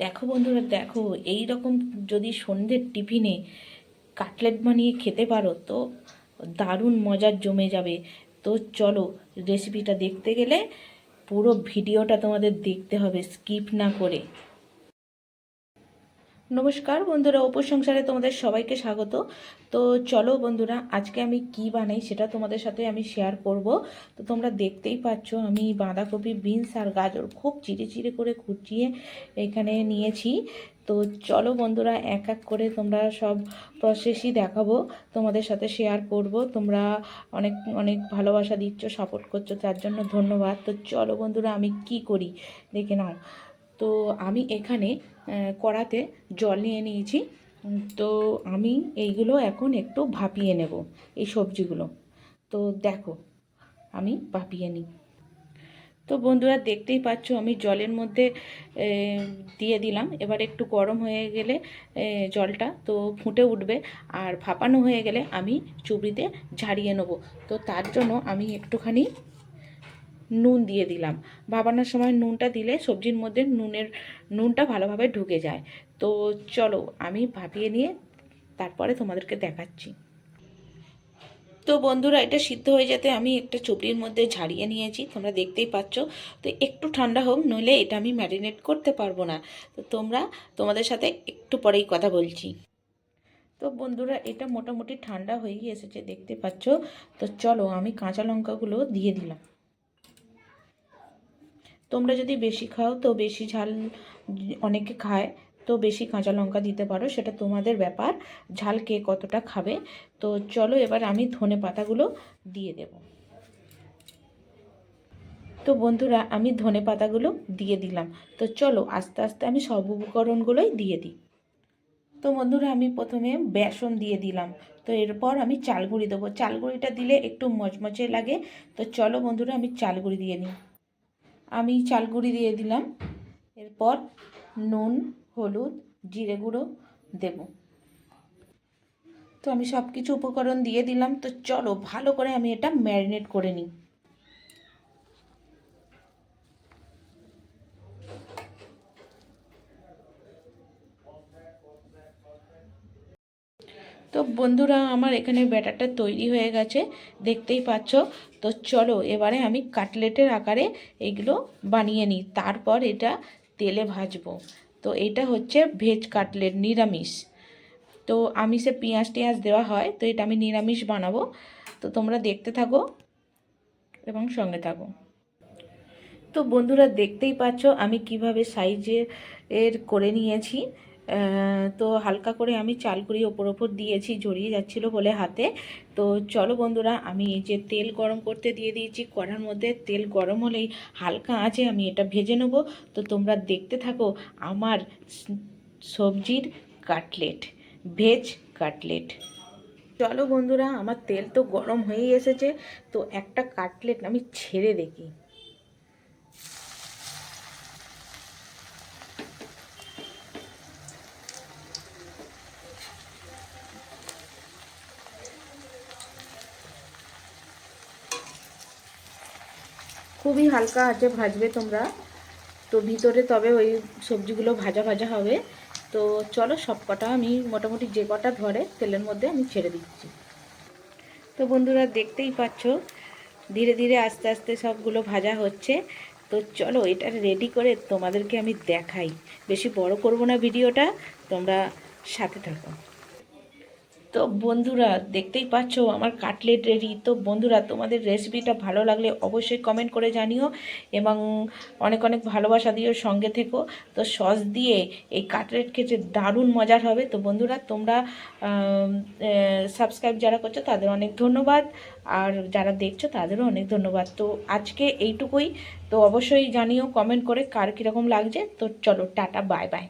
দেখো বন্ধুরা, দেখো এই রকম যদি সন্ধ্যের টিফিনে কাটলেট বানিয়ে খেতে পারো, তো দারুণ মজার জমে যাবে। তো চলো রেসিপিটা দেখতে গেলে পুরো ভিডিওটা তোমাদের দেখতে হবে স্কিপ না করে। নমস্কার বন্ধুরা উপসংসারে তোমাদের সবাইকে স্বাগত। তো চলো বন্ধুরা, আজকে আমি কি বানাই সেটা তোমাদের সাথে আমি শেয়ার করব। তো তোমরা দেখতেই পাচ্ছ, আমি বাঁধাকপি, বিনস আর গাজর খুব চিড়ে চিড়ে করে কুচিয়ে এখানে নিয়েছি। তো চলো বন্ধুরা, এক এক করে তোমরা সব প্রসেসই দেখাবো, তোমাদের সাথে শেয়ার করব। তোমরা অনেক অনেক ভালোবাসা দিচ্ছ সাপোর্ট করছ, তার জন্য ধন্যবাদ। তো চলো বন্ধুরা, আমি কি করি? দেখে নাও। তো আমি এখানে কড়াতে জল নিয়ে নিয়েছি। তো আমি এইগুলো এখন একটু ভাপিয়ে নেব, এই সবজিগুলো। তো দেখো, আমি ভাপিয়ে নিই। তো বন্ধুরা, দেখতেই পাচ্ছ আমি জলের মধ্যে দিয়ে দিলাম। এবার একটু গরম হয়ে গেলে জলটা তো ফুটে উঠবে। আর ভাপানো হয়ে গেলে আমি চুবড়িতে ঝাড়িয়ে নেব। তো তার জন্য আমি একটুখানি নুন দিয়ে দিলাম। ভাবানোর সময় নুনটা দিলে সবজির মধ্যে নুনের, নুনটা ভালোভাবে ঢুকে যায়। তো চলো আমি ভাপিয়ে নিয়ে তারপরে তোমাদেরকে দেখাচ্ছি। তো বন্ধুরা, এটা সিদ্ধ হয়ে যেতে আমি একটা চুপড়ির মধ্যে ঝাড়িয়ে নিয়েছি, তোমরা দেখতেই পাচ্ছ। তো একটু ঠান্ডা হোক, নইলে এটা আমি ম্যারিনেট করতে পারব না। তো তোমরা তোমাদের সাথে একটু পরেই কথা বলছি। তো বন্ধুরা, এটা মোটামুটি ঠান্ডা হয়েই এসেছে দেখতে পাচ্ছ। তো চলো আমি কাঁচা লঙ্কাগুলো দিয়ে দিলাম। তোমরা যদি বেশি খাও, তো বেশি ঝাল অনেকে খায়, তো বেশি কাঁচা লঙ্কা দিতে পারো, সেটা তোমাদের ব্যাপার, ঝাল কে কতটা খাবে। তো চলো এবার আমি ধনে পাতাগুলো দিয়ে দেব। তো বন্ধুরা, আমি ধনে পাতাগুলো দিয়ে দিলাম। তো চলো আস্তে আস্তে আমি সব উপকরণগুলোই দিয়ে দিই। তো বন্ধুরা, আমি প্রথমে বেসন দিয়ে দিলাম। তো এরপর আমি চালগুড়ি দেবো। চালগুড়িটা দিলে একটু মচমচে লাগে। তো চলো বন্ধুরা, আমি চালগুড়ি দিয়ে নিই আমি চালগুড়ি দিয়ে দিলাম। এরপর নুন, হলুদ, জিরে গুঁড়ো দেব। তো আমি সব কিছু উপকরণ দিয়ে দিলাম। তো চলো ভালো করে আমি এটা ম্যারিনেট করে নিই তো বন্ধুরা, আমার এখানে ব্যাটারটা তৈরি হয়ে গেছে, দেখতেই পাচ্ছ। তো চলো, এবারে আমি কাটলেটের আকারে এগুলো বানিয়ে নিই। তারপর এটা তেলে ভাজবো। তো এটা হচ্ছে ভেজ কাটলেট, নিরামিষ। তো আমিষে পেঁয়াজ টেঁয়াজ দেওয়া হয়, তো এটা আমি নিরামিষ বানাবো। তো তোমরা দেখতে থাকো এবং সঙ্গে থাকো। তো বন্ধুরা, দেখতেই পাচ্ছ আমি কীভাবে সাইজের এর করে নিয়েছি। তো হালকা করে আমি চালগুড়ি ওপর ওপর দিয়েছি, জড়িয়ে যাচ্ছিল বলে হাতে। তো চলো বন্ধুরা, আমি এই যে তেল গরম করতে দিয়ে দিয়েছি, কড়ার মধ্যে তেল গরম হলেই হালকা আছে আমি এটা ভেজে নেব। তো তোমরা দেখতে থাকো আমার সবজির কাটলেট, ভেজ কাটলেট। চলো বন্ধুরা, আমার তেল তো গরম হয়েই এসেছে, তো একটা কাটলেট আমি ছেড়ে দেখি। খুবই হালকা আছে ভাজবে তোমরা। তো ভিতরে তবে ওই সবজিগুলো ভাজা ভাজা হবে। তো চলো সব কটা আমি মোটামুটি যে কটা ধরে তেলের মধ্যে আমি ছেড়ে দিচ্ছি। তো বন্ধুরা দেখতেই পাচ্ছ, ধীরে ধীরে আস্তে আস্তে সবগুলো ভাজা হচ্ছে। তো চলো এটা রেডি করে তোমাদেরকে আমি দেখাই। বেশি বড় করব না ভিডিওটা, তোমরা সাথে থাকো। তো বন্ধুরা, দেখতেই পাচ্ছ আমার কাটলেট রেডি। তো বন্ধুরা, তোমাদের রেসিপিটা ভালো লাগলে অবশ্যই কমেন্ট করে জানিও এবং অনেক অনেক ভালোবাসা দিও সঙ্গে থেকো। তো সস দিয়ে এই কাটলেট খেতে দারুণ মজার হবে। তো বন্ধুরা, তোমরা সাবস্ক্রাইব যারা করছ তাদের অনেক ধন্যবাদ। আর যারা দেখছ তাদেরও অনেক ধন্যবাদ। তো আজকে এইটুকুই। তো অবশ্যই জানিও কমেন্ট করে কার কীরকম লাগছে। তো চলো, টাটা বাই বাই